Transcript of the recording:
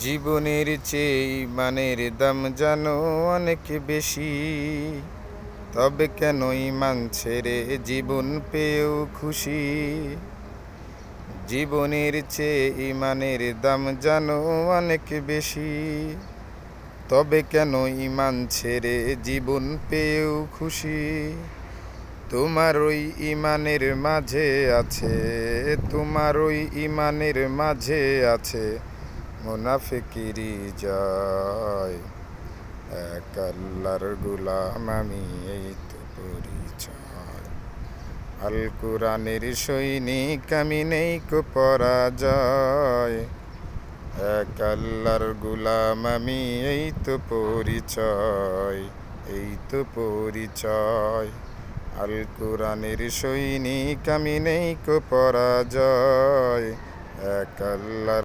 জীবনের চেয়ে ইমানের দাম জানো অনেক বেশি। তবে কেন ইমান ছেড়ে জীবন পেয়েও খুশি? জীবনের চেয়ে ইমানের দাম জানো অনেক বেশি। তবে কেন ইমান ছেড়ে জীবন পেয়েও খুশি? তোমার ওই ইমানের মাঝে আছে, তোমার ওই ইমানের মাঝে আছে। মুনাফিকিরি জয় এক আল্লাহর গুলাম আমি এই তো পরিচয়। আল কোরআনের সৈনিক আমি নেই কো পরাজয়। এক আল্লাহর গুলাম আমি এই তো পরিচয়, এই তো পরিচয়। আল কোরআনের সৈনিক আমি নেই কো পরাজয়। এক আল্লাহর